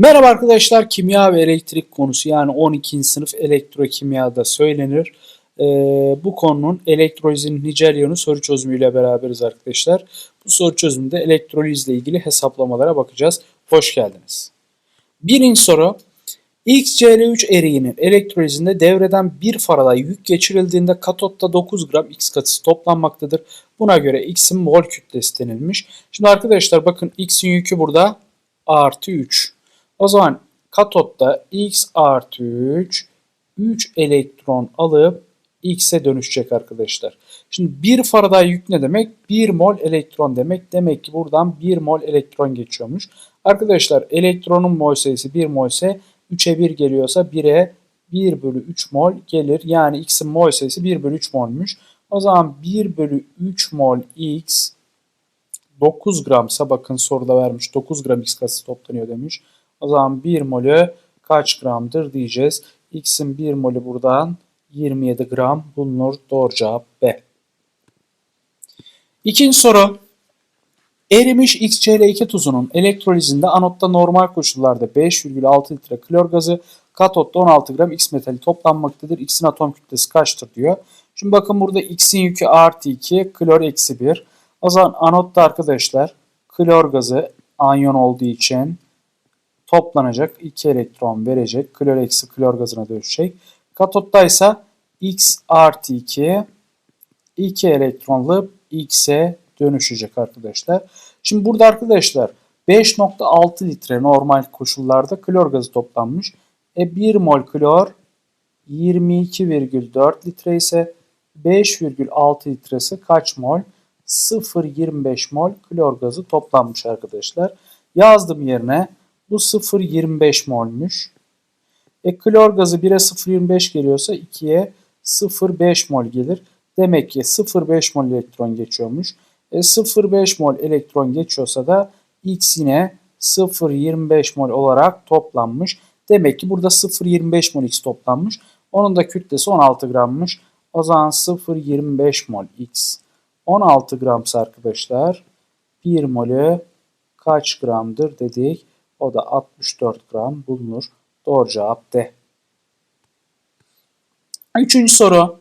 Merhaba arkadaşlar, kimya ve elektrik konusu yani 12. sınıf elektrokimyada söylenir. Ee, bu konunun elektrolizin nicel yönü soru çözümüyle beraberiz arkadaşlar. Bu soru çözümünde elektrolizle ilgili hesaplamalara bakacağız. Hoş geldiniz. Birinci soru. XCl3 eriğinin elektrolizinde devreden 1 Faraday yük geçirildiğinde katotta 9 gram X katısı toplanmaktadır. Buna göre X'in mol kütlesi denilmiş. Şimdi arkadaşlar bakın X'in yükü burada artı 3. O zaman katotta X artı 3 3 elektron alıp X'e dönüşecek arkadaşlar. Şimdi 1 Faraday yük ne demek? 1 mol elektron demek. Demek ki buradan 1 mol elektron geçiyormuş. Arkadaşlar elektronun mol sayısı 1 mol ise 3'e 1 geliyorsa 1'e 1 bölü 3 mol gelir. Yani X'in mol sayısı 1 bölü 3 molmuş. O zaman 1 bölü 3 mol X 9 gramsa bakın soruda vermiş 9 gram X katısı toplanıyor demiş. O zaman 1 molü kaç gramdır diyeceğiz. X'in 1 molü buradan 27 gram bulunur. Doğru cevap B. İkinci soru. Erimiş XCl2 tuzunun elektrolizinde anotta normal koşullarda 5,6 litre klor gazı, katotta 16 gram X metali toplanmaktadır. X'in atom kütlesi kaçtır diyor. Şimdi bakın burada X'in yükü artı 2, klor eksi 1. O zaman anotta arkadaşlar klor gazı anyon olduğu için toplanacak. 2 elektron verecek. Klor eksi klor gazına dönüşecek. Katotta ise X artı 2 2 elektronlu X'e dönüşecek arkadaşlar. Şimdi burada arkadaşlar 5.6 litre normal koşullarda klor gazı toplanmış. E 1 mol klor 22,4 litre ise 5,6 litresi kaç mol? 0,25 mol klor gazı toplanmış arkadaşlar. Yazdım yerine bu 0,25 molmuş. E klor gazı 1'e 0,25 geliyorsa 2'ye 0,5 mol gelir. Demek ki 0,5 mol elektron geçiyormuş. E 0,5 mol elektron geçiyorsa da X yine 0,25 mol olarak toplanmış. Demek ki burada 0,25 mol X toplanmış. Onun da kütlesi 16 grammış. O zaman 0,25 mol X 16 gramsa arkadaşlar 1 molü kaç gramdır dedik. O da 64 gram bulunur. Doğru cevap D. Üçüncü soru.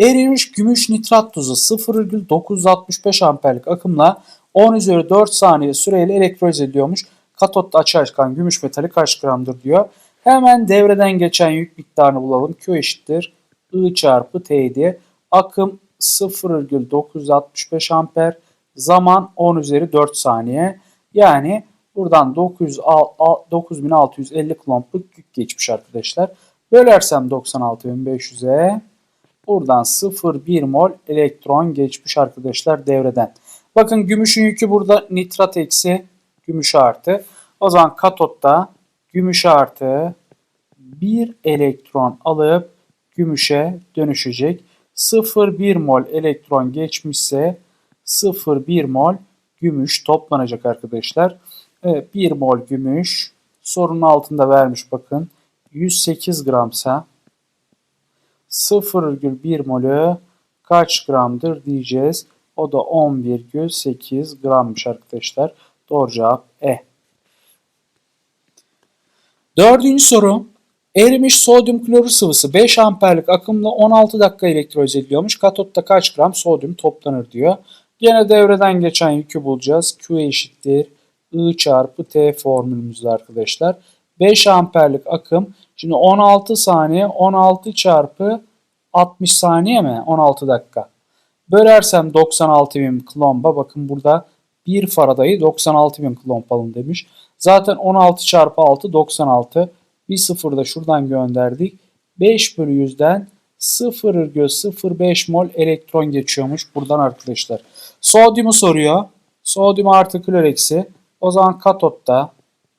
Erimiş gümüş nitrat tuzu 0,965 amperlik akımla 10 üzeri 4 saniye süreyle elektroliz ediliyormuş. Katotta açığa çıkan gümüş metali kaç gramdır diyor. Hemen devreden geçen yük miktarını bulalım. Q eşittir I çarpı T diye. Akım 0,965 amper. Zaman 10 üzeri 4 saniye. Yani buradan 900, 9650 kulompluk yük geçmiş arkadaşlar. Bölersem 96.500'e buradan 0,1 mol elektron geçmiş arkadaşlar devreden. Bakın gümüşün yükü burada nitrat eksi gümüş artı. O zaman katotta gümüş artı 1 elektron alıp gümüşe dönüşecek. 0,1 mol elektron geçmişse 0,1 mol gümüş toplanacak arkadaşlar. Evet, 1 mol gümüş sorunun altında vermiş bakın. 108 gramsa 0,1 molü kaç gramdır diyeceğiz. O da 10,8 grammış arkadaşlar. Doğru cevap E. Dördüncü soru. Erimiş sodyum klorür sıvısı 5 amperlik akımla 16 dakika elektroliz ediliyormuş. Katotta kaç gram sodyum toplanır diyor. Gene devreden geçen yükü bulacağız. Q eşittir I çarpı T formülümüzde arkadaşlar. 5 amperlik akım. Şimdi 16 saniye 16 çarpı 60 saniye mi? 16 dakika. Bölersem 96 bin klomba bakın burada 1 faradayı 96 bin klomb alın demiş. Zaten 16 çarpı 6 96. Bir sıfır da şuradan gönderdik. 5 bölü 100'den 0,05 mol elektron geçiyormuş buradan arkadaşlar. Sodyumu soruyor. Sodyum artı klor eksi. O zaman katotta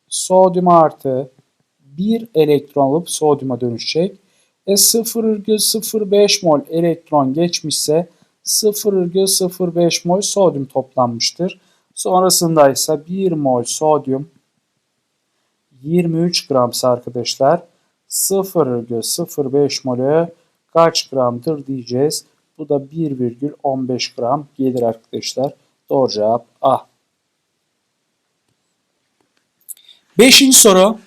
sodyum artı 1 elektron alıp sodyuma dönüşecek. E 0,05 mol elektron geçmişse 0,05 mol sodyum toplanmıştır. Sonrasında ise 1 mol sodyum 23 gramsa arkadaşlar 0,05 molü kaç gramdır diyeceğiz. Bu da 1,15 gram gelir arkadaşlar. Doğru cevap A. Beşinci soru.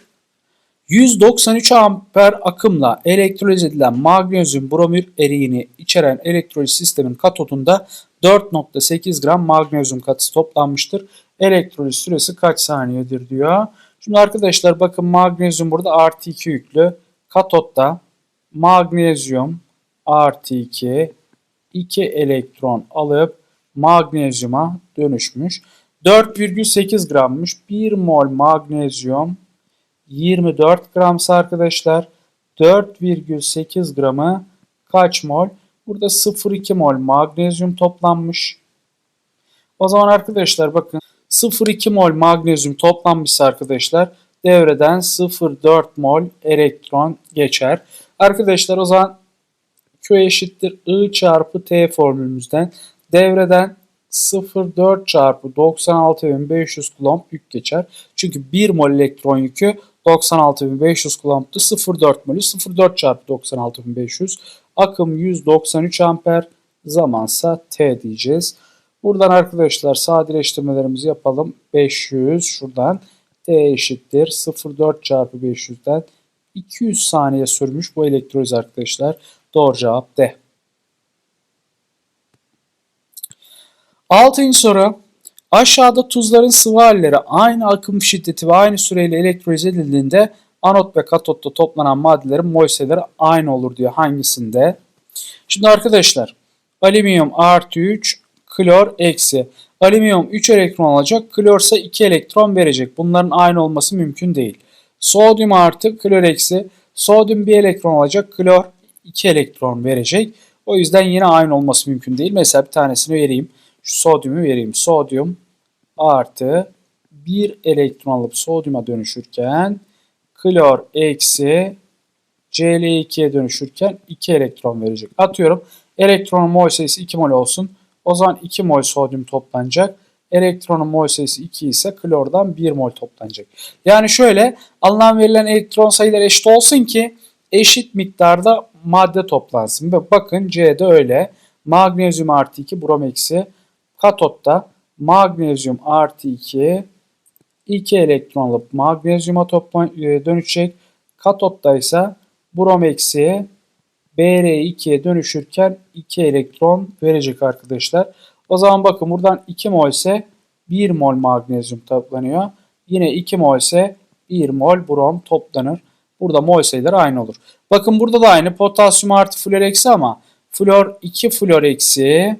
193 amper akımla elektroliz edilen magnezyum bromür eriğini içeren elektroliz sistemin katodunda 4.8 gram magnezyum katısı toplanmıştır. Elektroliz süresi kaç saniyedir diyor. Şimdi arkadaşlar bakın magnezyum burada artı 2 yüklü. Katotta magnezyum artı 2 2 elektron alıp magnezyuma dönüşmüş. 4,8 grammış. 1 mol magnezyum 24 gramsa arkadaşlar 4,8 gramı kaç mol? Burada 0,2 mol magnezyum toplanmış. O zaman arkadaşlar bakın 0,2 mol magnezyum toplanmışsa arkadaşlar devreden 0,4 mol elektron geçer. Arkadaşlar o zaman Q eşittir I çarpı T formülümüzden devreden 0,4 çarpı 96.500 kulomb yük geçer. Çünkü 1 mol elektron yükü 96.500 kulombtu. 0,4 molü 0,4 çarpı 96.500. Akım 193 amper. Zamansa T diyeceğiz. Buradan arkadaşlar sadeleştirmelerimizi yapalım. 500 şuradan T eşittir 0,4 çarpı 500'den 200 saniye sürmüş bu elektroliz arkadaşlar. Doğru cevap D. Altıncı soru. Aşağıda tuzların sıvı halleri aynı akım şiddeti ve aynı süreyle elektroliz edildiğinde anot ve katotta toplanan maddelerin mol sayıları aynı olur diyor. Hangisinde? Şimdi arkadaşlar alüminyum artı 3, klor eksi. Alüminyum 3 elektron alacak, klor ise 2 elektron verecek. Bunların aynı olması mümkün değil. Sodyum artı, klor eksi. Sodyum 1 elektron alacak, klor 2 elektron verecek. O yüzden yine aynı olması mümkün değil. Mesela bir tanesini vereyim. Sodyumu vereyim. Sodyum artı 1 elektron alıp sodyuma dönüşürken klor eksi Cl2'ye dönüşürken 2 elektron verecek. Atıyorum elektronun mol sayısı 2 mol olsun. O zaman 2 mol sodyum toplanacak. Elektronun mol sayısı 2 ise klordan 1 mol toplanacak. Yani şöyle alınan verilen elektron sayıları eşit olsun ki eşit miktarda madde toplansın. Bakın C'de öyle. Magnezyum artı 2 brom eksi. Katotta magnezyum artı 2 2 elektron alıp magnezyuma topla, e, dönüşecek. Katotta ise brom eksi Br2'ye dönüşürken 2 elektron verecek arkadaşlar. O zaman bakın buradan 2 mol ise 1 mol magnezyum toplanıyor. Yine 2 mol ise 1 mol brom toplanır. Burada mol sayıları aynı olur. Bakın burada da aynı potasyum artı flor eksi ama flor 2 flor eksi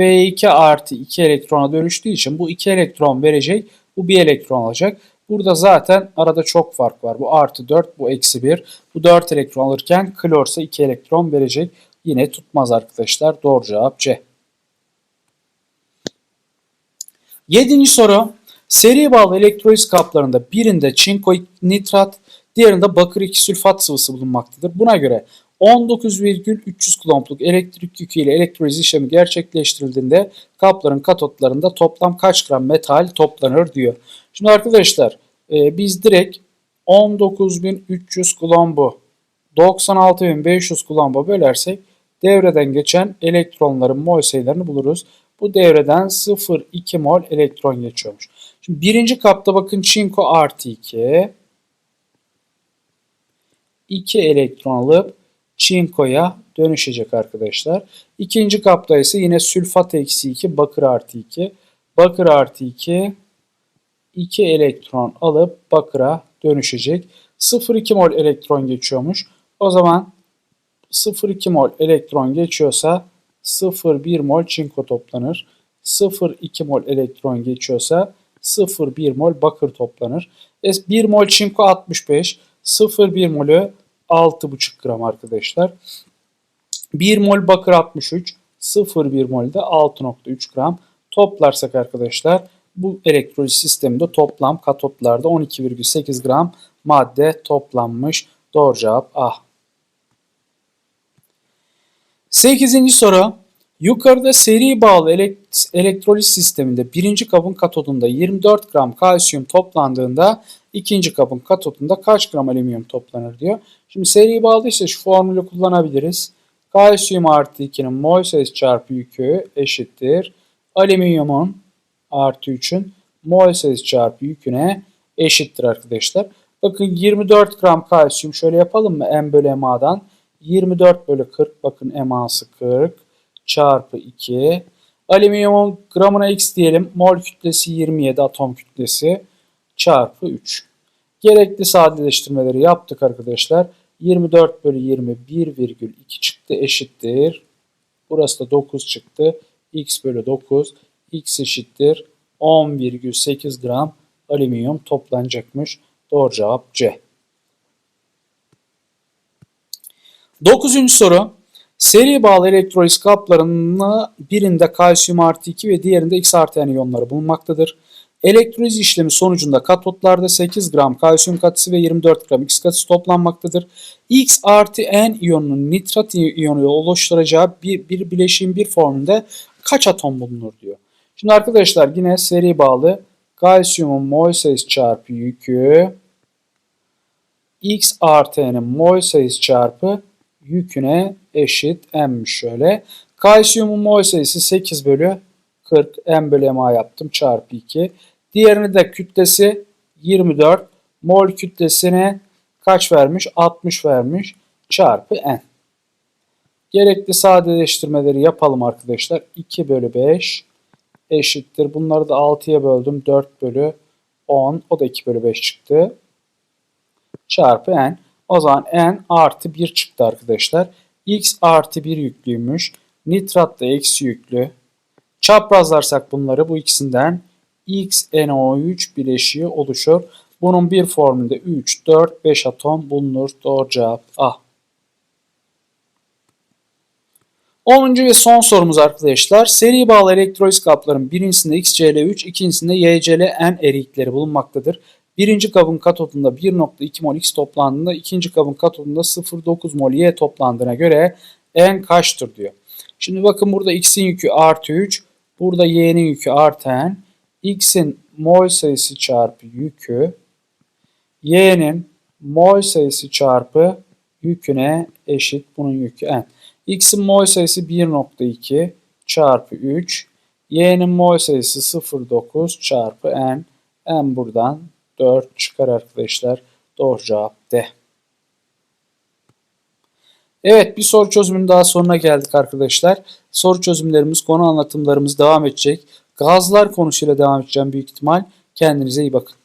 F2 artı 2 elektrona dönüştüğü için bu 2 elektron verecek. Bu 1 elektron alacak. Burada zaten arada çok fark var. Bu artı 4, bu eksi 1. Bu 4 elektron alırken klor ise 2 elektron verecek. Yine tutmaz arkadaşlar. Doğru cevap C. Yedinci soru. Seri bağlı elektroliz kaplarında birinde çinko nitrat, diğerinde bakır 2 sülfat sıvısı bulunmaktadır. Buna göre 19,300 kulombluk elektrik yükü ile elektroliz işlemi gerçekleştirildiğinde kapların katotlarında toplam kaç gram metal toplanır diyor. Şimdi arkadaşlar e, biz direkt 19.300 kulombu 96.500 kulomba bölersek devreden geçen elektronların mol sayılarını buluruz. Bu devreden 0,2 mol elektron geçiyormuş. Şimdi birinci kapta bakın çinko artı 2 2 elektron alıp çinkoya dönüşecek arkadaşlar. İkinci kapta ise yine sülfat eksi 2 bakır artı 2. Bakır artı 2 2 elektron alıp bakıra dönüşecek. 0,2 mol elektron geçiyormuş. O zaman 0,2 mol elektron geçiyorsa 0,1 mol çinko toplanır. 0,2 mol elektron geçiyorsa 0,1 mol bakır toplanır. 1 mol çinko 65, 0,1 molü 6,5 gram arkadaşlar. 1 mol bakır 63, 0,1 mol de 6,3 gram. Toplarsak arkadaşlar bu elektroliz sisteminde toplam katotlarda 12,8 gram madde toplanmış. Doğru cevap A. 8. soru. Yukarıda seri bağlı elektroliz sisteminde birinci kabın katodunda 24 gram kalsiyum toplandığında ikinci kabın katodunda kaç gram alüminyum toplanır diyor. Şimdi seri bağlıysa şu formülü kullanabiliriz. Kalsiyum artı 2'nin mol sayısı çarpı yükü eşittir. Alüminyumun artı 3'ün mol sayısı çarpı yüküne eşittir arkadaşlar. Bakın 24 gram kalsiyum şöyle yapalım mı? M bölü MA'dan. 24 bölü 40 bakın MA'sı 40 çarpı 2. Alüminyumun gramına X diyelim. Mol kütlesi 27 atom kütlesi çarpı 3. Gerekli sadeleştirmeleri yaptık arkadaşlar. 24 bölü 20 1,2 çıktı eşittir. Burası da 9 çıktı. X bölü 9. X eşittir. 10,8 gram alüminyum toplanacakmış. Doğru cevap C. Dokuzuncu soru. Seri bağlı elektroliz kaplarının birinde kalsiyum artı 2 ve diğerinde X artı N iyonları bulunmaktadır. Elektroliz işlemi sonucunda katotlarda 8 gram kalsiyum katısı ve 24 gram X katısı toplanmaktadır. X artı N iyonunun nitrat iyonu oluşturacağı bir, bir bileşiğin bir formunda kaç atom bulunur diyor. Şimdi arkadaşlar yine seri bağlı kalsiyumun mol sayısı çarpı yükü X artı N'in mol sayısı çarpı yüküne eşit M'miş şöyle. Kalsiyumun mol sayısı 8 bölü 40 M bölü MA yaptım çarpı 2. Diğerini de kütlesi 24. Mol kütlesine kaç vermiş? 60 vermiş çarpı N. Gerekli sadeleştirmeleri yapalım arkadaşlar. 2 bölü 5 eşittir. Bunları da 6'ya böldüm. 4 bölü 10. O da 2 bölü 5 çıktı. Çarpı N. O zaman N artı 1 çıktı arkadaşlar. X artı 1 yüklüymüş. Nitrat da eksi yüklü. Çaprazlarsak bunları bu ikisinden XNO3 bileşiği oluşur. Bunun bir formülde 3, 4, 5 atom bulunur. Doğru cevap A. 10. ve son sorumuz arkadaşlar. Seri bağlı elektroliz kapların birincisinde XCl3, ikincisinde YClN erikleri bulunmaktadır. Birinci kabın katodunda 1.2 mol X toplandığında ikinci kabın katodunda 0.9 mol Y toplandığına göre N kaçtır diyor. Şimdi bakın burada X'in yükü artı 3, burada Y'nin yükü artı N. X'in mol sayısı çarpı yükü, Y'nin mol sayısı çarpı yüküne eşit bunun yükü N. X'in mol sayısı 1.2 çarpı 3, Y'nin mol sayısı 0.9 çarpı N. N buradan 4 çıkar arkadaşlar. Doğru cevap D. Evet bir soru çözümünün daha sonuna geldik arkadaşlar. Soru çözümlerimiz, konu anlatımlarımız devam edecek. Gazlar konusuyla devam edeceğim büyük ihtimal. Kendinize iyi bakın.